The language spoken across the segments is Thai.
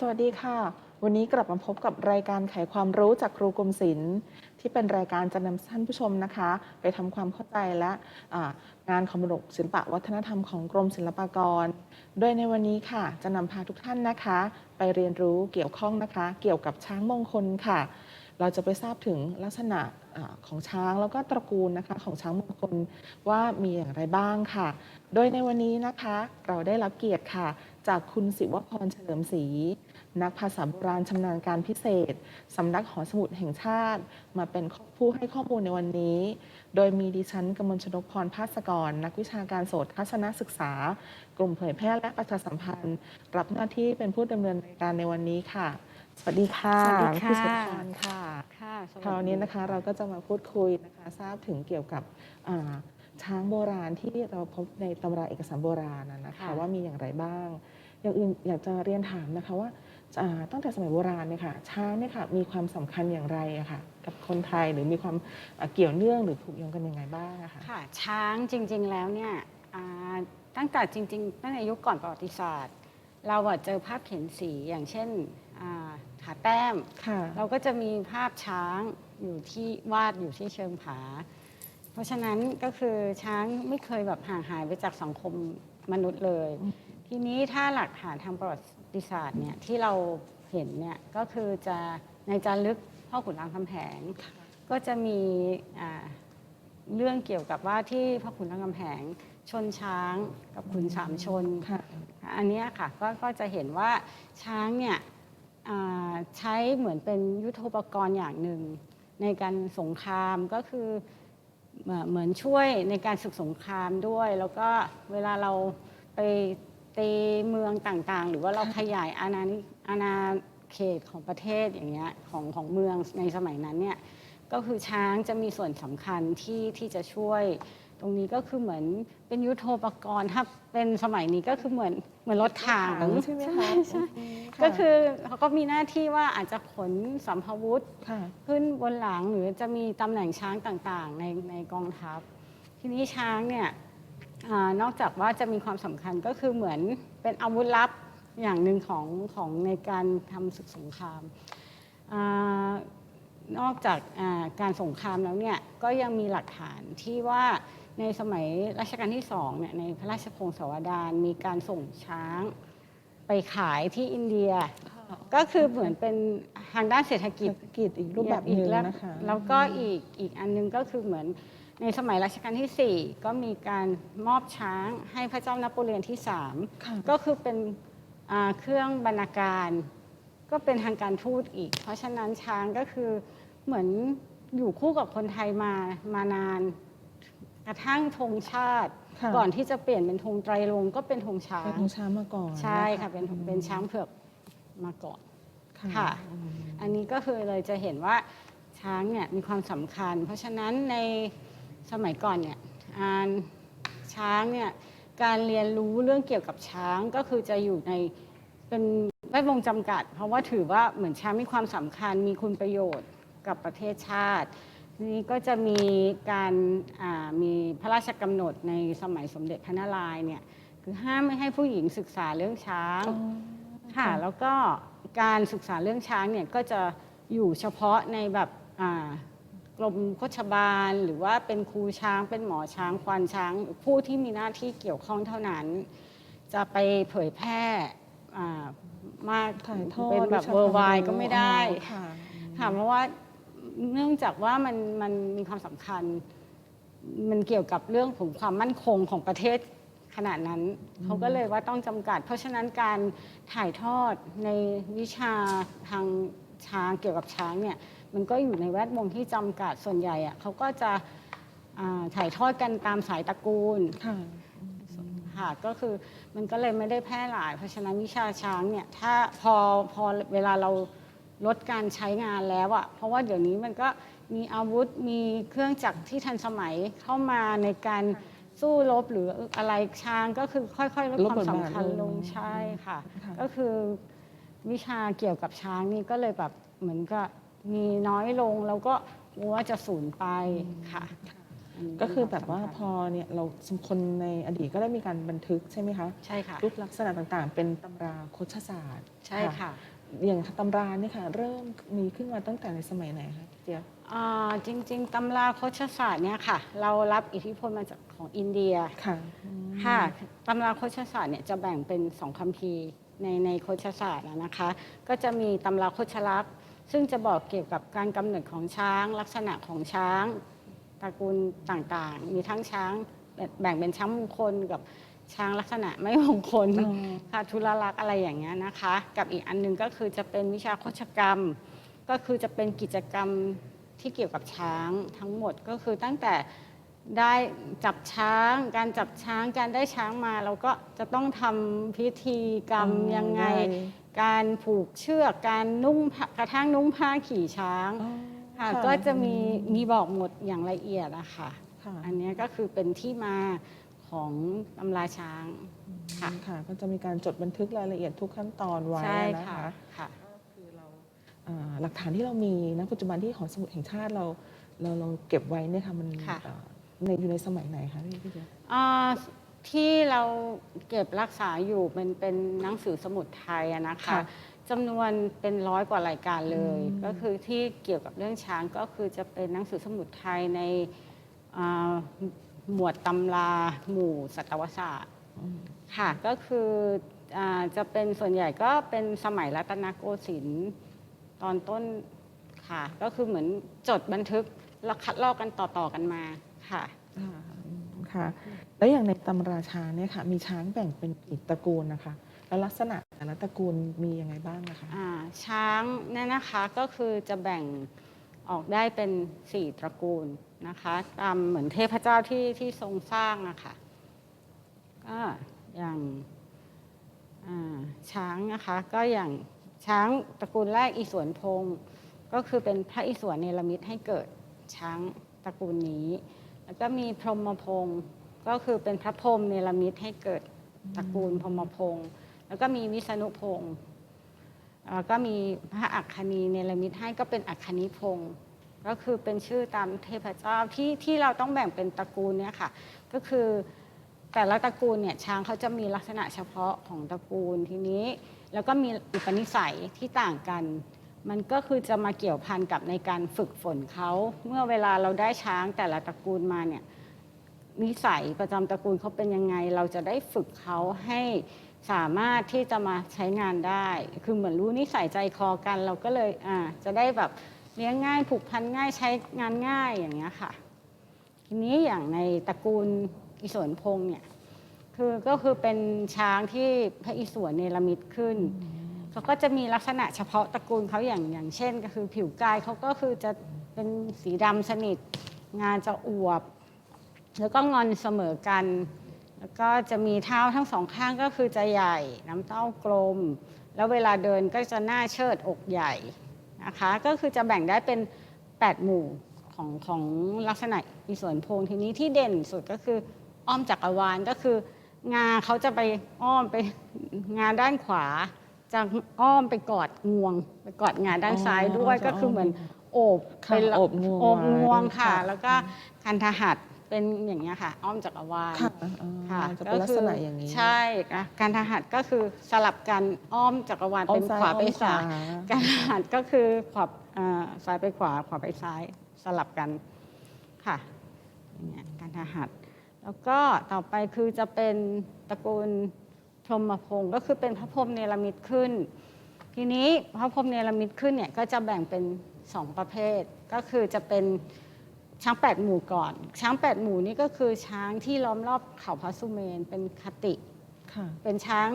สวัสดีค่ะ วันนี้กลับมาพบกับรายการไขความรู้จากครูกรมศิลป์ที่เป็นรายการจะนำท่านผู้ชมนะคะ ไปทำความเข้าใจและอ่างานของมรดกศิลปะวัฒนธรรมของกรมศิลปากร โดยในวันนี้ค่ะ จะนำพาทุกท่านนะคะ ไปเรียนรู้เกี่ยวข้องนะคะ เกี่ยวกับช้างมงคลค่ะ เราจะไปทราบถึงลักษณะของช้างแล้วก็ตระกูลนะคะของช้างมงคลว่ามีอย่างไรบ้างค่ะ โดยในวันนี้นะคะเราได้รับเกียรติค่ะ จากคุณศิวพรเฉลิมศรีนักภาษาโบราณชำนาญการพิเศษสำนักหอสมุดแห่งชาติ มาเป็นผู้ให้ข้อมูลในวันนี้ โดยมีดิฉันกมลชนกพรภาสกร นักวิชาการโสตทัศนศึกษา กลุ่มเผยแพร่และประชาสัมพันธ์ รับหน้าที่เป็นผู้ดำเนินรายการในวันนี้ค่ะ สวัสดีค่ะสวัสดีค่ะพี่ศิวพรค่ะค่ะสสคราวนี้นะคะดีเราก็จะมาพูดคุยนะคะทราบถึงเกี่ยวกับอ่าช้างโบราณที่เราพบในตำราเอกสารโบราณนะนะคะ ว่ามีอย่างไรบ้าง อย่างอื่นอยากจะเรียนถามนะคะว่าอ่าตั้งแต่สมัยโบราณเนี่ยค่ะช้างเนี่ยค่ะมีความสำคัญอย่างไรอะค่ะกับคนไทยหรือมีความอ่าเกี่ยวเนื่องหรือผูกโยงกันยังไงบ้างอะค่ะค่ะช้างจริง ๆ แล้วเนี่ยอ่าตั้งแต่จริงๆตั้งแต่ยุคก่อนประวัติศาสตร์ เราอะเจอภาพเขียนสีอย่างเช่นอ่าผาแต้มค่ะเราก็จะมีภาพช้างอยู่ที่วาดอยู่ที่เชิงผา เพราะฉะนั้นก็คือช้างไม่เคยแบบห่างหายไปจากสังคมมนุษย์เลยอืม ทีนี้ถ้าหลักฐานทางประวัติศาสตร์เนี่ยที่เราเห็นเนี่ยก็คือจะในจารึกพ่อขุนรามคำแหงก็จะมีอ่าเรื่องเกี่ยวกับว่าที่พ่อขุนรามคำแหงชนช้างกับขุนสามชนค่ะอันเนี้ยค่ะก็ก็จะเห็นว่าช้างเนี่ยอ่าใช้เหมือนเป็นยุทโธปกรณ์อย่างหนึ่ง ในการสงครามก็คือเอ่อเหมือนช่วยในการศึกสงครามด้วย แล้วก็เวลาเราไป ตีเมืองต่างๆ หรือว่าเราขยายอาณานิอาณาเขตของประเทศอย่างเงี้ยของของเมืองในสมัยนั้นเนี่ยก็คือช้างจะมีส่วนสำคัญที่ที่จะช่วย ตรงนี้ก็คือเหมือนเป็นยุทโธปกรณ์ถ้าเป็นสมัยนี้ก็คือเหมือนเหมือนรถถังใช่ไหมคะใช่อืมะก็คือเขาก็มีหน้าที่ว่าอาจจะขนสัมภาวุธค่ะขึ้นบนหลังหรือจะมีตำแหน่งช้างต่างๆ ในในกองทัพ ทีนี้ช้างเนี่ย อานอกจากว่าจะมีความสำคัญก็คือเหมือนเป็นอาวุธลับอย่างหนึ่งของของในการทำศึกสงครามอานอกจากอาการสงครามแล้วเนี่ยก็ยังมีหลักฐานที่ว่าในสมัยรัชกาลที่สองเนี่ยในพระราชพงศาวดารมีการส่งช้างไปขายที่อินเดีย ก็คือเหมือนเป็นทางด้านเศรษฐกิจเศรษฐกิจอีกรูปแบบหนึ่งแล้วนะคะแล้วก็อีกอีกอันนึงก็คือเหมือน ในสมัยรัชกาลที่ 4 ก็มีการมอบช้างให้พระเจ้านโปเลียนที่ ค่ะ 3 ก็คือเป็นอ่าเครื่องบรรณาการ ก็เป็นทางการทูตอีก เพราะฉะนั้นช้างก็คือเหมือนอยู่คู่กับคนไทยมามานานกระทั่งธงชาติ ค่ะก่อนที่จะเปลี่ยนเป็นธงไตรรงค์ก็เป็นธงช้าเป็นงของช้างมาก่อนใช่นค่ะเป็นเป็นช้างเผือกมาก่อน ค่ะค่ะอืมอันนี้ก็คือเลยจะเห็นว่าช้างเนี่ยมีความสำคัญ เพราะฉะนั้นใน สมัยก่อนเนี่ยอ่านช้างเนี่ยการเรียนรู้เรื่องเกี่ยวกับช้างก็คือจะอยู่ในเป็นแวดวงจำกัด เพราะว่าถือว่าเหมือนช้างมีความสำคัญมีคุณประโยชน์กับประเทศชาติทีนี้ก็จะมีการอ่ามีพระราชกำหนดในสมัยสมเด็จพระนารายณ์เนี่ยคือห้ามไม่ให้ผู้หญิงศึกษาเรื่องช้างอ๋อค่ะแล้วก็การศึกษาเรื่องช้างเนี่ยก็จะอยู่เฉพาะในแบบอ่า กรมโคชบาล หรือว่าเป็นครูช้างเป็นหมอช้างควานช้าง ผู้ที่มีหน้าที่เกี่ยวข้องเท่านั้น จะไปเผยแพร่อ่ามากถ่ายทอดเป็นแบบวิชาเวอร์ไวความก็ไม่ได้อ๋อค่ะค่ะเพราะว่าเนื่องจากว่ามันมันมีความสำคัญ มันเกี่ยวกับเรื่องของความมั่นคงของประเทศขนาดนั้นเขาก็เลยว่าต้องจำกัด เพราะฉะนั้นการถ่ายทอดในวิชาทางช้างเกี่ยวกับช้างเนี่ย มันก็อยู่ในแวดวงที่จำกัดส่วนใหญ่อะเขาก็จะอ่าถ่ายทอดกันตามสายตระกูล ค่ะ ค่ะก็คือมันก็เลยไม่ได้แพร่หลาย เพราะฉะนั้นวิชาช้างเนี่ยถ้าพอพอเวลาเราลดการใช้งานแล้วอะเพราะว่าเดี๋ยวนี้มันก็มีอาวุธมีเครื่องจักรที่ทันสมัยเข้ามาในการสู้รบหรืออะไรช้างก็คือค่อยๆลดลดความบทบาทสำคัญลลงงใช่ค่ะ ค่ะ ก็คือวิชาเกี่ยวกับช้างนี่ก็เลยแบบเหมือนกับ มีน้อยลงแล้วก็กลัวว่าจะสูญไปค่ะออันนี้ก็คือเป็นแบบว่าสำคัญพอเนี่ยเราคนในอดีตก็ได้มีการบันทึกใช่ไหมคะใช่ค่ะรูปลักษณะต่างๆ เป็นตำราโคชศาสตร์ใช่ค่ะ อย่างตำราเนี่ยค่ะ เริ่มมีขึ้นมาตั้งแต่ในสมัยไหนคะพี่เจี๊ยบ อ่าจริง ๆ ตำราโคชศาสตร์เนี่ยค่ะ เรารับอิทธิพลมาจากของอินเดียค่ะอืมค่ะตำราโคชศาสตร์เนี่ยจะแบ่งเป็นสองคัมภีร์ในในโคชศาสตร์อะนะคะ ก็จะมีตำราโคชลักษณ์ ซึ่งจะบอกเกี่ยวกับการกำเนิดของช้าง ลักษณะของช้างตระกูลต่างๆ มีทั้งช้างแบ่งเป็นช้างมงคลกับช้างลักษณะไม่มงคลอ๋อค่ะทุลลักษณ์อะไรอย่างเงี้ยนะคะ กับอีกอันหนึงก็คือจะเป็นวิชาโคชกรรม ก็คือจะเป็นกิจกรรมที่เกี่ยวกับช้างทั้งหมดก็คือตั้งแต่ได้จับช้าง การจับช้างการได้ช้างมา เราก็จะต้องทำพิธีกรรมอ๋อยังไงได้ การผูกเชือก การนุ่งผ้ากระทั่งนุ่งผ้าขี่ช้างอ๋อค่ะก็จะมีมีบอกหมดอย่างละเอียดอะค่ะ ค่ะอันเนี้ยก็คือเป็นที่มาของตำราช้างค่ะค่ะ ก็จะมีการจดบันทึกรายละเอียดทุกขั้นตอนไว้ใช่นะค่ะคะ ค่ะ คือเราอ่าหลักฐานที่เรามีณปัจจุบันที่หอสมุดแห่งชาติเราเราเราเก็บไว้เนี่ยค่ะมันค่ะอ่าในอยู่ในสมัยไหนคะพี่พี่เจี๊ยบอ่า ที่เราเก็บรักษาอยู่เป็นเป็นหนังสือสมุดไทยอะนะคะค่ะจำนวนเป็นร้อยกว่ารายการเลย อืม ก็คือที่เกี่ยวกับเรื่องช้างก็คือจะเป็นหนังสือสมุดไทยในอ่าหมวดตำราหมู่สัตวศาสตร์อืมค่ะก็คืออาจะเป็นส่วนใหญ่ก็เป็นสมัยรัตนโกสินทร์ตอนต้นค่ะ ก็คือเหมือนจดบันทึกแล้วคัดลอกกันต่อๆกันมาค่ะ ค่ะอืมค่ะ แล้วอย่างในตำราช้างเนี่ยค่ะมีช้างแบ่งเป็นกี่ตระกูลนะคะ แล้วลักษณะแต่ละตระกูลมียังไงบ้างนะคะอ่าช้างเนี่ยนะคะก็คือจะแบ่งออกได้เป็นสี่ตระกูลนะคะตามเหมือนเทพเจ้าที่ที่ทรงสร้างอะค่ะก็อย่างช้างนะคะก็อย่างช้างตระกูลแรกอีสวนพงศ์ก็คือเป็นพระอิศวรเนรมิตให้เกิดช้างตระกูลนี้ แล้วก็มีพรหมพงศ์ ก็คือเป็นพระพรหมเนรมิตให้เกิดตระกูลพรหมพงศ์แล้วก็มีวิษณุพงศ์แล้วก็มีพระอัคคณีเนรมิตให้ก็เป็นอัคคณีพงศ์ก็คือเป็นชื่อตามเทพเจ้าที่ที่เราต้องแบ่งเป็นตระกูลเนี่ยค่ะ ก็คือแต่ละตระกูลเนี่ยช้างเขาจะมีลักษณะเฉพาะของตระกูลทีนี้ แล้วก็มีอุปนิสัยที่ต่างกัน มันก็คือจะมาเกี่ยวพันกับในการฝึกฝนเขา เมื่อเวลาเราได้ช้างแต่ละตระกูลมาเนี่ย นิสัยประจำตระกูลเขาเป็นยังไง เราจะได้ฝึกเขาให้สามารถที่จะมาใช้งานได้ คือเหมือนรู้นิสัยใจคอกัน เราก็เลยอ่าจะได้แบบเลี้ยงง่ายผูกพันง่ายใช้งานง่ายอย่างเงี้ยค่ะ ทีนี้อย่างในตระกูลอิศวรพงษ์เนี่ยคือก็คือเป็นช้างที่พระอิศวรเนรมิตขึ้นเขาก็จะมีลักษณะเฉพาะตระกูลเขาอย่างอย่างเช่น ก็คือผิวกายเขาก็คือจะเป็นสีดำสนิท งานจะอวบ แล้วก็งอนเสมอกัน แล้วก็จะมีเท้าทั้งสองข้างก็คือจะใหญ่ น้ำเต้ากลม แล้วเวลาเดินก็จะหน้าเชิดอกใหญ่นะคะ ก็คือจะแบ่งได้เป็น 8 หมู่ของของลักษณะอีสวนโพงทีนี้ที่เด่นสุดก็คืออ้อมจักรวาลก็คืองาเขาจะไปอ้อมไปงาด้านขวาจะอ้อมไปกอดงวง ไปกอดงาด้านซ้ายด้วยอ๋อก็คือเหมือนโอบค่ะไปละโอบงวงโอบงวงไว้ค่ะค่ะ แล้วก็คันธหัตถ์ เป็นอย่างเงี้ยค่ะ อ้อมจักรวาลค่ะอ๋อค่ะจะเป็นลักษณะอย่างนี้ใช่ค่ะการทหัตก็คือสลับกันอ้อมจักรวาลอ้อเป็มนซ้ายขวาไปอ้อมขวาซ้ายการทหัตก็คือขวาอ่าซ้ายไปขวาขวาไปซ้ายสลับกันค่ะอย่างเงี้ยการทหัตแล้วก็ต่อไปคือจะเป็นตระกูลพรหมพงศ์ก็คือเป็นพระพรหมเนรมิตขึ้น ทีนี้พระพรหมเนรมิตขึ้นเนี่ยก็จะแบ่งเป็นสองประเภท ก็คือจะเป็น ช้างแปดหมู่ก่อน ช้างแปดหมู่นี่ก็คือช้างที่ล้อมรอบเขาพระสุเมนเป็นคติ ค่ะ เป็นช้าง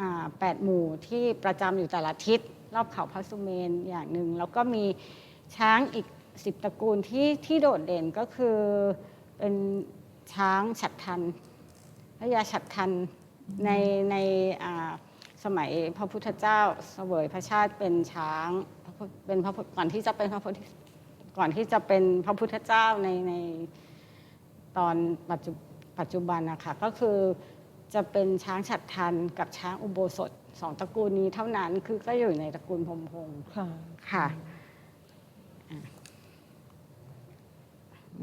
อ่าแปดหมู่ที่ประจำอยู่แต่ละทิศรอบเขาพระสุเมนอย่างหนึ่งแล้วก็มีช้างอีกสิบตระกูลที่ที่โดดเด่นก็คือเป็นช้างฉัดทันพระยาฉัดทันในในอ่าสมัยพระพุทธเจ้าเสวยพระชาติเป็นช้างพระพุทธเป็นพระพุทธก่อนที่จะเป็นพระพุทธ ก่อนที่จะเป็นพระพุทธเจ้าในในตอนปัจจุปัจจุบันนะคะก็คือจะเป็นช้างฉัดทันกับช้างอุโบสถสองตระกูลนี้เท่านั้นคือก็อยู่ในตระกูลพรหมพงศ์ค่ะค่ะอะ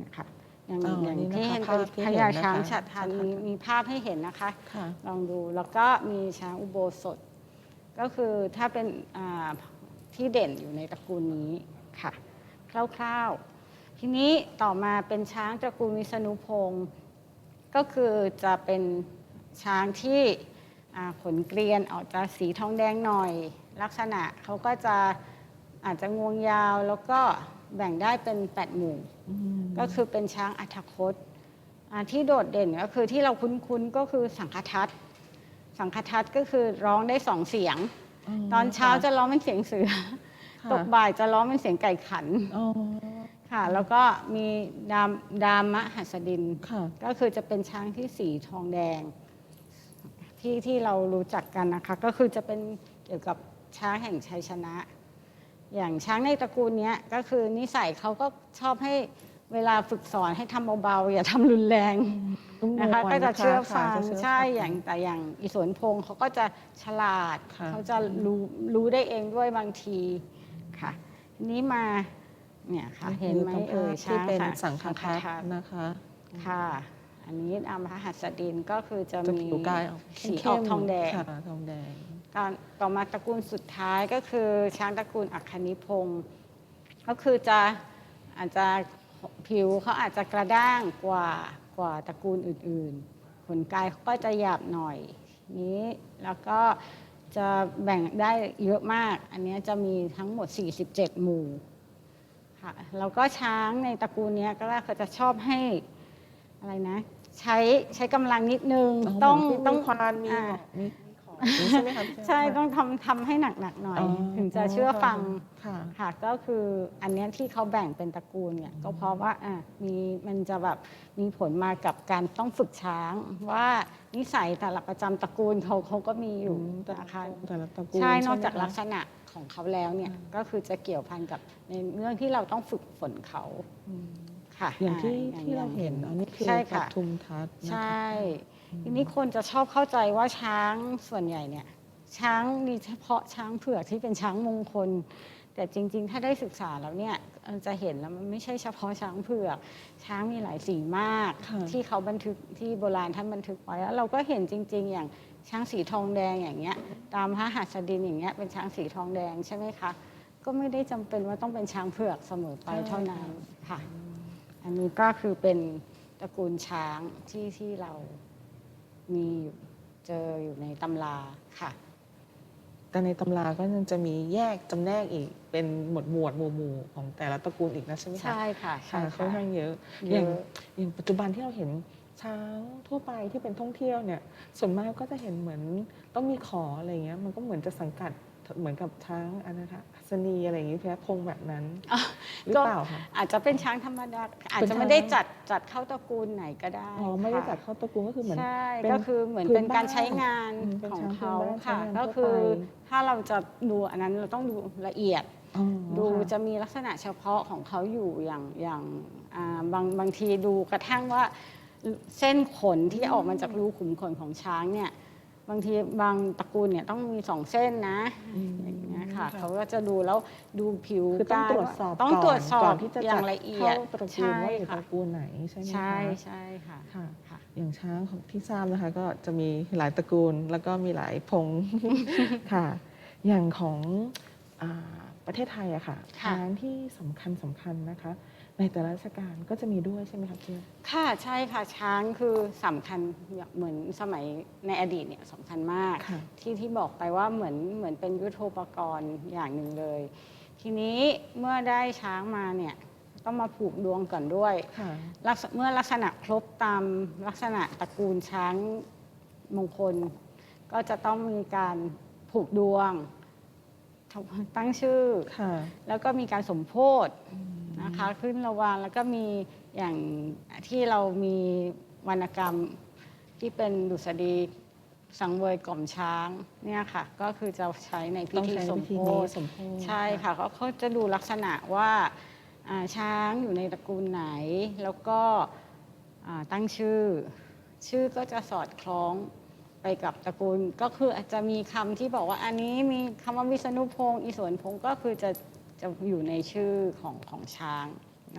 นะคะอย่างอ๋ออย่างนี่นะคะที่เห็นภาเป็นพที่พเห็นญานะคะช้างฉัดทันฉัตรทันมีมีภาพให้เห็นนะคะ ค่ะ ลองดูแล้วก็มีช้างอุโบสถ ก็คือถ้าเป็นอ่าที่เด่นอยู่ในตระกูลนี้ค่ะ คร่าวๆ ทีนี้ต่อมาเป็นช้างตระกูลวิษณุพงศ์ก็คือจะเป็นช้างที่อ่าขนเกรียนออกจะสีทองแดงหน่อย ลักษณะเขาก็จะอาจจะงวงยาวแล้วก็แบ่งได้เป็น 8 หมู่อืมก็คือเป็นช้างอัฐคตอ่าที่โดดเด่นก็คือที่เราคุ้นๆ ก็คือสังฆทัศน์สังฆทัศน์ก็คือร้องได้สองเสียง ตอนเช้าจะร้องเป็นเสียงเสือค่ะ ตกบ่ายจะร้องเป็นเสียงไก่ขันอ๋อ ค่ะ แล้วก็มีดามดามะหัสดิน ค่ะ ก็คือจะเป็นช้างที่สีทองแดง ที่ที่เรารู้จักกันนะคะ ก็คือจะเป็นเกี่ยวกับช้างแห่งชัยชนะ อย่างช้างในตระกูลเนี้ยก็คือนิสัยเขาก็ชอบให้เวลาฝึกสอนให้ทำเบาๆอย่าทำรุนแรงนุ่มนะคะวลก็จะเชื่อฟังค่ะจะเชื่อใช่ฟัอย่างแต่อย่างอิสวนพงศ์เขาก็จะฉลาดค่ะ เขาจะรู้รู้ได้เองด้วยบางที ค่ะทีนี้มาเนี่ยค่ะเห็นไหมคือเอ่ยที่ช้างเป็นค่ะสังฆทัศสัน์นะคะค่ะ อันนี้อามหัสดินก็คือจะจะมีผิวกายออกสีเข้อมอกๆทองแดงค่ะทองแดงตอนต่อมาตระกูลสุดท้ายก็คือช้างตระกูลอัคคณิพงศ์ก็คือจะอาจจะผิวเขาอาจจะกระด้างกว่ากว่าตระกูลอื่นๆ ขนกายเขาก็จะหยาบหน่อยนี้แล้วก็ จะแบ่งได้เยอะมาก อันเนี้ยจะมีทั้งหมด 47 หมู่ค่ะแล้วก็ช้างในตระกูลเนี้ยก็เขาจะชอบให้อะไรนะ ใช้ใช้กำลังนิดนึง ต้องเหมืนที่ต้องมีควานมี อ่าหอกมีมีของอย่างนี้ใช่ไหมคะพี่แจ้ใช่ต้องทำทำให้หนักๆหน่อย อ๋อถึงจะเชื่อฟังค่ะ ค่ะก็คืออันเนี้ยที่เขาแบ่งเป็นตระกูลเนี่ยก็เพราะว่าอะมีมันจะแบบมีผลมากับการต้องฝึกช้าง ว่านิสัยแต่ละประจำตระกูลเขาเขาก็มีอยู่แต่ละนะคะแต่ละตระกูลใช่ไหมนอกจากคะลักษณะของเขาแล้วเนี่ยอ่าก็คือจะเกี่ยวพันกับในเรื่องที่เราต้องฝึกฝนเขาอืมค่ะอย่างที่อ่ที่เราเห็นอันนี้คือใช่ปค่ะ ทุมทัศน์นะคะ ใช่ ทีนี้คนจะชอบเข้าใจว่าช้างส่วนใหญ่เนี่ยช้างมีเฉพาะช้างเผือกที่เป็นช้างมงคล แต่จริง ๆ ถ้าได้ศึกษาแล้วเนี่ยเอ่อจะเห็นแล้วมันไม่ใช่เฉพาะช้างเผือก ช้างมีหลายสีมากค่ะที่เขาบันทึกที่โบราณท่านบันทึกไว้แล้วเราก็เห็นจริง ๆ อย่างช้างสีทองแดงอย่างเงี้ย ตามพระหัสดินอย่างเงี้ยเป็นช้างสีทองแดงใช่ไหมคะก็ไม่ได้จำเป็นว่าต้องเป็นช้างเผือกเสมอไปเท่านั้นค่ะ อันนี้ก็คือเป็นตระกูลช้างที่ที่เรา มีอยู่เจออยู่ในตำราค่ะ แต่ในตำราก็ยังจะมีแยกจำแนกอีก เป็นหมวดหมวดหมู่หมู่ของแต่ละตระกูลอีกนะใช่ไหมคะใช่ค่ะใช่ค่ะค่อนค่ะข้างเยอะเยอะอย่างอย่างปัจจุบันที่เราเห็นช้างทั่วไปที่เป็นท่องเที่ยวเนี่ย ส่วนมากก็จะเห็นเหมือนต้องมีขออะไรเงี้ย มันก็เหมือนจะสังกัดเหมือนกับช้างอันนะ คะอัศนีอะไรอย่างงี้แพ้พงแบบนั้นอะหรือก็เปล่าคะ อาจจะเป็นช้างธรรมดาอาจเป็นจะช้างไม่ได้จัดจัดเข้าตระกูลไหนก็ได้อ๋อไม่ได้ค่ะจัดเข้าตระกูลก็คือเหมือนใช่เป็นก็คือเหมือนพื้นเป็นการบ้านใช้งานอืมเป็นของช้างเขาพื้นบ้านใช้ค่ะงานก็ทั่วคือไปถ้าเราจะดูอันนั้นเราต้องดูละเอียดอ๋อดูค่จะมีลักษณะเฉพาะของเขาอยู่อย่างอย่างอ่าบางบางทีดูกระทั่งว่าเส้นขนที่ออกมาจากรูขุมขนของช้างเนี่ย บางทีบางตระกูลเนี่ยต้องมีสองเส้นนะอืมอย่างเงี้ยค่ะค่ะเขาก็จะดูแล้วดูผิวคือต้องกายตรวจสอบต้องตรวจสอก่บอนที่จะอย่าจังดละเอียดเข้าตระกูลใช่ว่าอยู่ตค่ะระกูลไหนใช่ไหมคะใช่ใช่ค่ะค่ะค่ะ อย่างช้างของที่ทราบนะคะ ก็จะมีหลายตระกูลแล้วก็มีหลายพงค่ะ อย่างของอาประเทศไทยอะค่ะค่ะช้างที่สำคัญสำคัญนะคะ ในแต่ละราชการก็จะมีด้วยใช่ไหมคะพี่ค่ะใช่ค่ะช้างคือสำคัญอย่างเหมือนสมัยในอดีตเนี่ยสำคัญมาก ค่ะที่ที่บอกไปว่าเหมือนเหมือนเป็นยุทโธปกรณ์อย่างหนึ่งเลย ทีนี้เมื่อได้ช้างมาเนี่ยต้องมาผูกดวงก่อนด้วย ค่ะ ลักษเมื่อลักษณะครบตามลักษณะตระกูลช้างมงคล ก็จะต้องมีการผูกดวง ตั้งชื่อ ค่ะแล้วก็มีการสมโพธนะ คะขึ้นระวางแล้วก็มีอย่างที่เรามีวรรณกรรมที่เป็นดุษฎีสังเวยกล่อมช้างเนี่ยค่ะ ก็คือจะใช้ในพิต้องธีใช้สมพิธีโพนี้ธสมโพธิใช่ค่ะเขาเขาจะดูลักษณะว่าอ่าช้างอยู่ในตระกูลไหน แล้วก็อ่าตั้งชื่อ ชื่อก็จะสอดคล้องไปกับตระกูล ก็คืออาจจะมีคำที่บอกว่าอันนี้มีคำว่าวิษณุพงศ์อีสวนพงศ์ก็คือจะ จะอยู่ในชื่อของของช้าง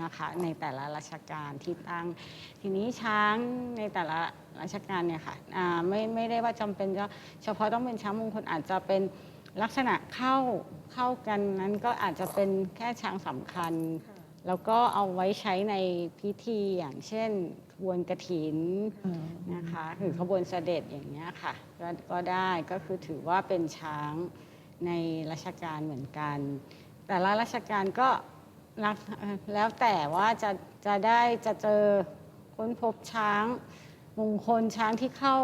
นะคะในแต่ละราชการที่ตั้ง ทีนี้ช้างในแต่ละราชการเนี่ยค่ะอ่าไม่ไม่ได้ว่าจำเป็นจะเฉพาะต้องเป็นช้างมงคลอาจจะเป็นลักษณะเข้าเข้ากันนั้นก็อาจจะเป็นแค่ช้างสำคัญ แล้วก็เอาไว้ใช้ในพิธีอย่างเช่นขบวนกระถินอ่านะคะหรือขบวนเสด็จอย่างเงี้ยค่ะก็ก็ได้ก็คือถือว่าเป็นช้างในราชการเหมือนกัน แต่ละราชการก็รักเอ่อแล้วแต่ว่าจะจะได้จะเจอค้นพบช้างมงคลช้างที่เข้า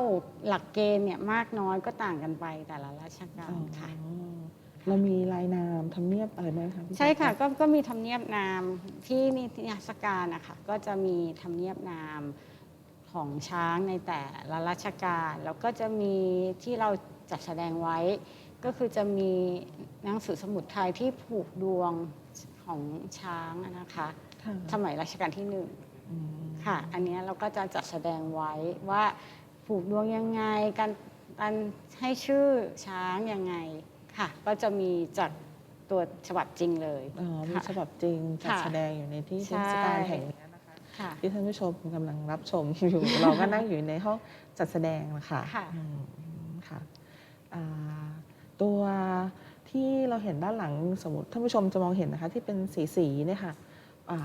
หลักเกณฑ์เนี่ยมากน้อยก็ต่างกันไปแต่ละราชการค่ะอ๋อเรามีลายนามทำเนียบอะไรไหมคะพี่ใช่ค่ะแจ๊ก็ก็มีทำเนียบนามที่นิทรรศการนะคะก็จะมีทำเนียบนามของช้างในแต่ละราชการแล้วก็จะมีที่เราจัดแสดงไว้ ก็คือจะมี หนังสือสมุดไทยที่ผูกดวงของช้างอะนะคะ ค่ะสมัยรัชกาลที่หนึ่งอืมค่ะ อันเนี้ยเราก็จะจัดแสดงไว้ว่าผูกดวงยังไงการการให้ชื่อช้างยังไงค่ะ ก็จะมีจากตัวฉบับจริงเลยอ๋อมีค่ะ ฉบับจริงจัดค่ะแสดงอยู่ในที่ใช่เทศกาลแห่งนี้นะคะ ค่ะ ที่ท่านผู้ชมกำลังรับชมอยู่ เราก็นั่งอยู่ในห้องจัดแสดงนะคะค่ะ อืมค่ะอ่าตัว ที่เราเห็นด้านหลังสมมติท่านผู้ชมจะมองเห็นนะคะ ที่เป็นสีสีๆเนี่ยค่ะอ่า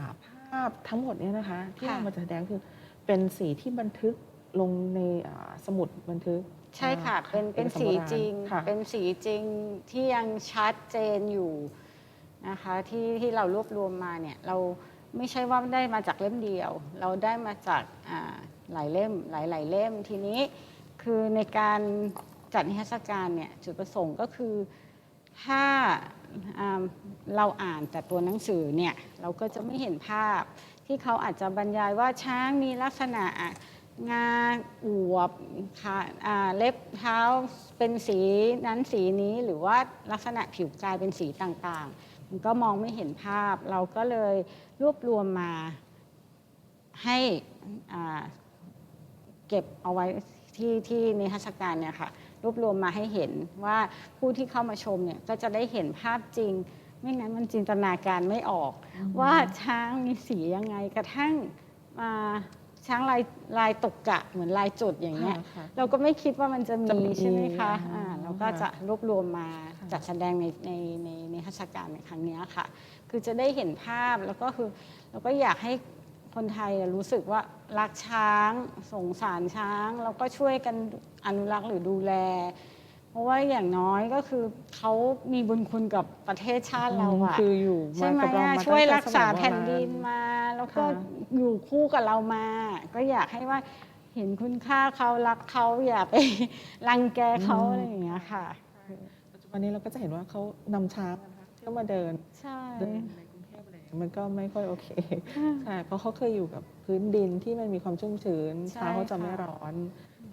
ภาพทั้งหมดเนี่ยนะคะ ที่ค่ะเรามาจัดแสดงคือเป็นสีที่บันทึกลงในอ่าสมุดบันทึก ใช่ค่ะอ่าเป็น เป็นอกสารสีโบาณจริง ค่ะ เป็นสีจริงที่ยังชัดเจนอยู่นะคะที่ที่เรารวบรวมมาเนี่ยเราไม่ใช่ว่าได้มาจากเล่มเดียว เราได้มาจากอ่าหลายเล่มหลายหลายเล่มทีนี้คือในการจัดนิทรรศการเนี่ยจุดประสงค์ก็คือ ถ้าเราอ่านแต่ตัวหนังสือเนี่ยเราก็จะไม่เห็นภาพ ที่เขาอาจจะบรรยายว่าช้างมีลักษณะงาอวบขาเล็บเท้าเป็นสีนั้นสีนี้หรือว่าลักษณะผิวกายเป็นสีต่างๆ มันก็มองไม่เห็นภาพ เราก็เลยรวบรวมมาให้เก็บเอาไว้ที่ที่ในเทรรศการเนี่ยค่ะ รวบรวมมาให้เห็นว่าผู้ที่เข้ามาชมเนี่ยก็จะได้เห็นภาพจริง ไม่งั้นมันจินตนาการไม่ออก ว่าช้างมีสียังไงกระทั่งมาช้างลายลายตกกะเหมือนลายจุดอย่างเงี้ยค่ะค่ะเราก็ไม่คิดว่ามันจะจะมีมีใช่ไหมคะอ่าอ่าเราก็จะรวบรวมมาค่ะ จัดแสดงในในในในเทรรศการในครั้งเนี้ยค่ะ คือจะได้เห็นภาพแล้วก็คือเราก็อยากให้ คนไทยรู้สึกว่ารักช้าง สงสารช้างแล้วก็ช่วยกันอนุรักษ์หรือดูแล เพราะว่าอย่างน้อยก็คือเขามีบุญคุณกับประเทศชาติเราอะคืออยู่ใช่มาไหมกับเราอะมาช่วยตั้งแต่รักษาสมัยโบรณแผ่นดินมา แล้วก็ค่ะอยู่คู่กับเรามา ก็อยากให้ว่าเห็นคุณค่าเขารักเขาอย่าไปรังแกเขาอะไรอย่างเงี้ยค่ะปัจจุบันนี้เราก็จะเห็นว่าเขานำช้างนะคะเที่ยวมาเดินใช่เดิน มันก็ไม่ค่อยโอเคใช่เพราะเขาเคยอยู่กับพื้นดินที่มันมีความชุ่มชื้นใช่เท้าเขาจะไม่ค่ะ ร้อน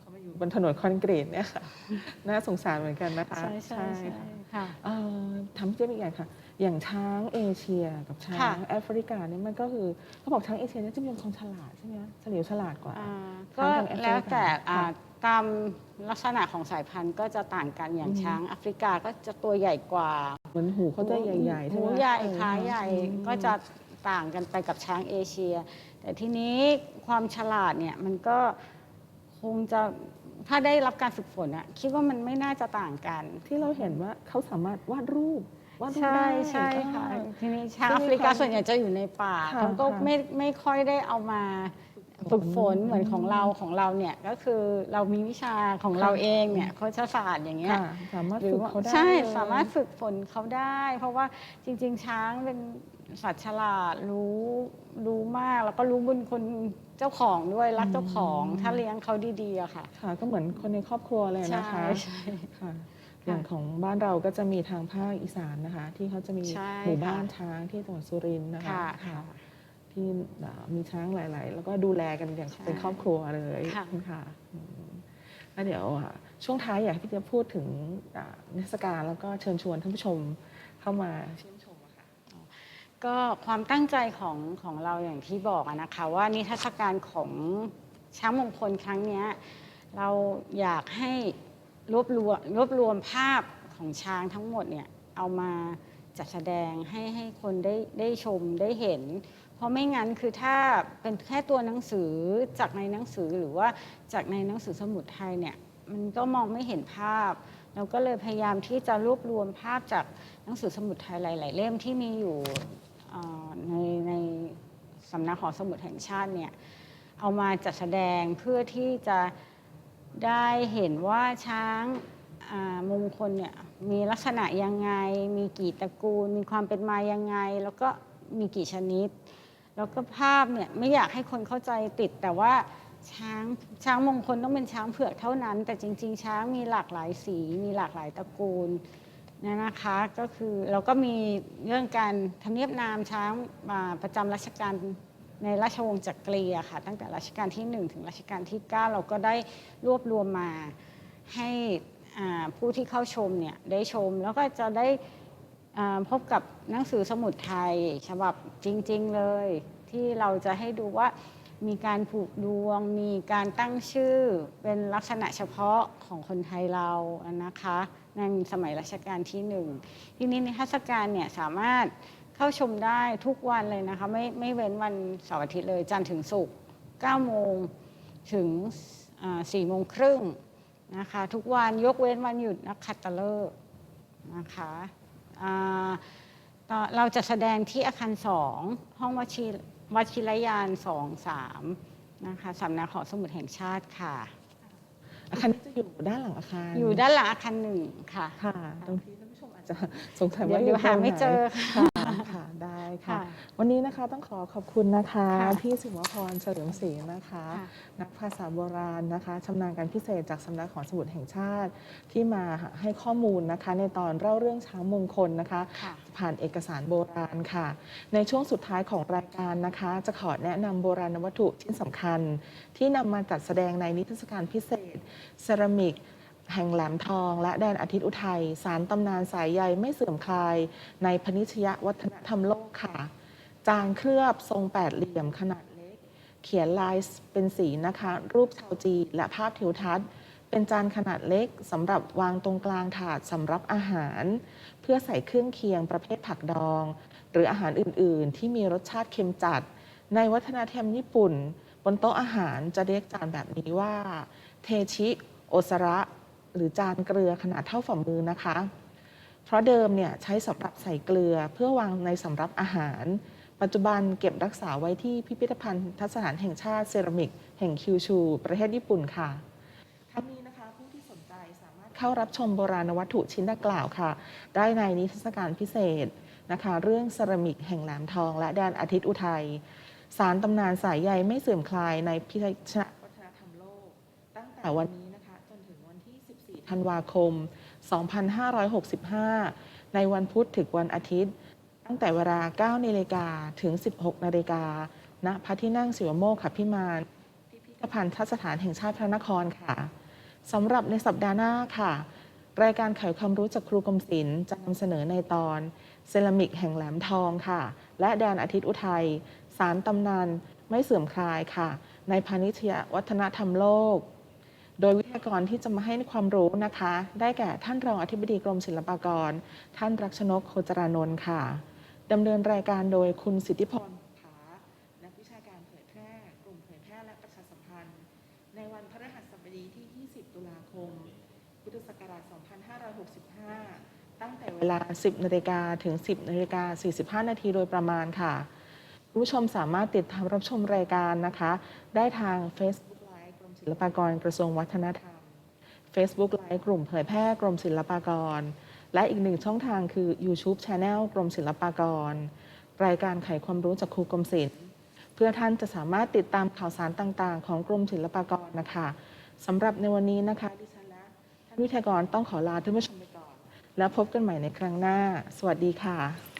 เขามาอยู่บนถนนคอนกรีตเนี่ยค่ะ น่าสงสารเหมือนกันนะคะใช่ใช่ใช่ค่ะ ค่ะ เอ่อทำเทียบอีกอย่างค่ะ อย่างช้างเอเชียกับช้าค่ะ งแอฟริกาเนี่ยมันก็คือเขาบอกช้างเอเชียเนี่ยจะมีความฉลาดใช่ไหมคะเฉลียวฉลาดกว่า อ่าช้าก็งทางแอฟริกาแล้วแต่อ่าค่ะตามลักษณะของสายพันธุ์ก็จะต่างกันอย่างอืม ช้างแอฟริกาก็จะตัวใหญ่กว่า เหมือนหูเขาจะใหญ่ๆใช่ไหมหูคะใหญ่เออขาใหญ่อืมก็จะต่างกันไปกับช้างเอเชีย แต่ทีนี้ความฉลาดเนี่ยมันก็คงจะถ้าได้รับการฝึกฝนอะคิดว่ามันไม่น่าจะต่างกัน ที่เราเห็นว่าเขาสามารถวาดรูปวาดรูปใช่ได้ใช่ค่ะอ่าทีนี้ช้างซึ่แองฟริกามีความส่วนใหญ่จะอยู่ในป่าค่ะเขาก็ค่ะไม่ไม่ค่อยได้เอามา ฝึกฝนอืมเหมือนของเราของเราเนี่ยก็คือเรามีวิชาของเราค่ะเองเนี่ยโคชศาสตร์อย่างเงี้ยค่ะสามารถหรืฝึอกว่าเขาได้ใช่เลยสามารถฝึกฝนเขาได้ เพราะว่าจริง ๆ ช้างเป็นสัตว์ฉลาดรู้รู้มากแล้วก็รู้บุญคุณเจ้าของด้วยรักเจ้าของอืมถ้าเลี้ยงเขาดีๆอะค่ะ ค่ะ ก็เหมือนคนในครอบครัวเลยนะคะใช่ ค่ะ อย่างของบ้านเราก็จะมีทางภาคอีสานนะคะ ที่เขาจะมีใช่หมู่บ้านค่ะ ช้างที่จังหวัดสุรินทร์นะคะค่ะค่ะ ที่อ่ามีช้างหลาย ๆ แล้วก็ดูแลกันอย่างใช่เป็นครอบครัวเลยค่ะค่ะอืมแล้วเดี๋ยวอะช่วงท้ายอยากที่จะพูดถึงอ่านิทรรศการแล้วก็เชิญชวนท่านผู้ชมเข้ามาเชื่อมชมอะค่ะก็ความตั้งใจของของเราอย่างที่บอกอะนะคะว่านิทรรศการของช้างมงคลครั้งเนี้ยเราอยากให้รวบรวมรวบรวมภาพของช้างทั้งหมดเนี่ยเอามาจัดแสดงให้ให้คนได้ได้ชมได้เห็นเพ ราะไม่งั้นคือถ้าเป็นแค่ตัวหนังสือจากในหนังสือหรือว่าจากในหนังสือสมุดไทยเนี่ยมันก็มองไม่เห็นภาพ เราก็เลยพยายามที่จะรวบรวมภาพจากหนังสือสมุดไทยหลาย ๆ เล่มที่มีอยู่ในในสำนักหอสมุดแห่งชาติเนี่ยเอามาจัดแสดงเพื่อที่จะได้เห็นว่าช้างมงคลเนี่ยมีลักษณะยังไง มีกี่ตระกูล มีความเป็นมายังไง แล้วก็มีกี่ชนิด แล้วก็ภาพเนี่ยไม่อยากให้คนเข้าใจติด แต่ว่าช้างช้างมงคลต้องเป็นช้างเผือกเท่านั้น แต่จริง ๆ ช้างมีหลากหลายสี มีหลากหลายตระกูลนะนะคะก็คือเราก็มีเรื่องการทำเนียบนามช้างมาประจำรัชกาลในราชวงศ์จักรีอะค่ะตั้งแต่รัชกาลที่ 1 ถึงรัชกาลที่ 9 เราก็ได้รวบรวมมาให้ผู้ที่เข้าชมเนี่ยได้ชมแล้วก็จะได้ พบกับหนังสือสมุดไทย ฉบับจริง ๆ เลย ที่เราจะให้ดูว่ามีการผูกดวง มีการตั้งชื่อเป็นลักษณะเฉพาะของคนไทยเรานะคะในสมัยรัชกาลที่หนึ่งทีนี้ในทรรศกาลเนี่ยสามารถเข้าชมได้ทุกวันเลยนะคะไม่ไม่เว้นวันเสาร์อาทิตย์เลยจันทร์ถึงศุกร์9โมงถึง4โมงครึ่งนะคะทุกวันยกเว้นวันหยุดนักขัตฤกษ์นะคะ เราจะแสดงที่อาคารสองห้องวชิวชิรยานสองสามนะคะสำนักหอสมุดแห่งชาติค่ะ อาคารนี้จะอยู่ด้านหลังอาคารอยู่ด้านหลังอาคารหนึ่งค่ะ ค่ะ ตรงที่ท่านผู้ชมอาจจะสงสัยเดี๋ยว่าวอเดี๋ยู่ยวหาตรงไม่ไหนเจอค่ะ ค่ะได้ค่ะค่ะ วันนี้นะคะต้องขอขอบคุณนะคะค่ะพี่สิวพรเฉลิมศรีนะคะ ค่ะนักภาษาโบราณนะคะชำนาญการพิเศษจากสำนักของสมุดแห่งชาติ ที่มาให้ข้อมูลนะคะ ในตอนเล่าเรื่องช้างมงคลนะคะ ค่ะ ผ่านเอกสารโบราณค่ะ ในช่วงสุดท้ายของรายการนะคะ จะขอแนะนำโบราณวัตถุชิ้นสำคัญ ที่นำมาจัดแสดงในนิทรรศการพิเศษเซรามิก แห่งแหลมทอง และแดนอาทิตย์อุทัย สารตำนานสายใยไม่เสื่อมคลาย ในพนิชยวัฒนธรรมโลกค่ะ จานเคลือบทรงแปดเหลี่ยมขนาดเล็ก เขียนลายเป็นสีนะคะ รูปชาวจีและภาพทิวทัศน์ เป็นจานขนาดเล็กสำหรับวางตรงกลางถาดสำหรับอาหาร เพื่อใส่เครื่องเคียงประเภทผักดอง หรืออาหารอื่น ๆ ที่มีรสชาติเค็มจัด ในวัฒนธรรมญี่ปุ่น บนโต๊ะอาหารจะเรียกจานแบบนี้ว่า เทชิโอซาระ หรือจานเกลือขนาดเท่าฝ่ามือนะคะ เพราะเดิมเนี่ยใช้สำหรับใส่เกลือเพื่อวางในสำรับอาหาร ปัจจุบันเก็บรักษาไว้ที่พิพิธภัณฑ์ทัศนานแห่งชาติเซรามิก แห่งคิวชู ประเทศญี่ปุ่นค่ะทั้งนี้นะคะผู้ที่สนใจสามารถเข้ารับชมโบราณวัตถุชิ้นดังกล่าวค่ะ ได้ในนิทรรศการพิเศษนะคะเรื่องเซรามิกแห่งแหลมทอง และแดนอาทิตย์อุทัยสารตำนานสายใยไม่เสื่อมคลายในพิพิธภัณฑ์วัฒนธรรมโลก ตั้งแต่วันนี้นะคะจนถึงวันที่ 14 ธันวาคม 2565 ในวันพุธถึงวันอาทิตย์ ตั้งแต่เวลา 9นาฬิกาถึง 16นาฬิกาณพระที่นั่งศิวโมกขพิมานพิพิธภัณฑ์ทัศฐานแห่งชาติพระนครค่ะสำหรับในสัปดาห์หน้าค่ะ รายการไขความรู้จากครูกรมศิลป์จะนำเสนอในตอน เซรามิกแห่งแหลมทองค่ะ และแดนอาทิตย์อุทัยสารตำนานไม่เสื่อมคลายค่ะ ในพาณิชยวัฒนธรรมโลก โดยวิทยากรที่จะมาให้ความรู้นะคะ ได้แก่ท่านรองอธิบดีกรมศิลปากร ท่านรักชนกโคจรานนท์ค่ะดำเนินรายการโดยคุณสิทธิพรผานักวิชาการเผยแพร่ กลุ่มเผยแพร่และประชาสัมพันธ์ ในวันพฤหัสบดีที่ 20 ตุลาคม พุทธศักราช 2565 ตั้งแต่เวลา 10 นาฬิกาถึง 10 นาฬิกา 45 นาทีโดยประมาณค่ะ ผู้ชมสามารถติดตามรับชมรายการนะคะ ได้ทาง Facebook ศิลปากรกระทรวงวัฒนธรรม Facebook Live กลุ่มเผยแพร่กรมศิลปากร และอีกหนึ่งช่องทางคือ YouTube Channel กรมศิลปากร รายการไขความรู้จากครูกรมศิลป์เพื่อท่านจะสามารถติดตามข่าวสารต่างๆ ของกรมศิลปากรนะคะสำหรับในวันนี้นะคะดิฉันและท่านวิทยากรต้องขอลาท่านผู้ชมไปก่อน แล้วพบกันใหม่ในครั้งหน้า สวัสดีค่ะ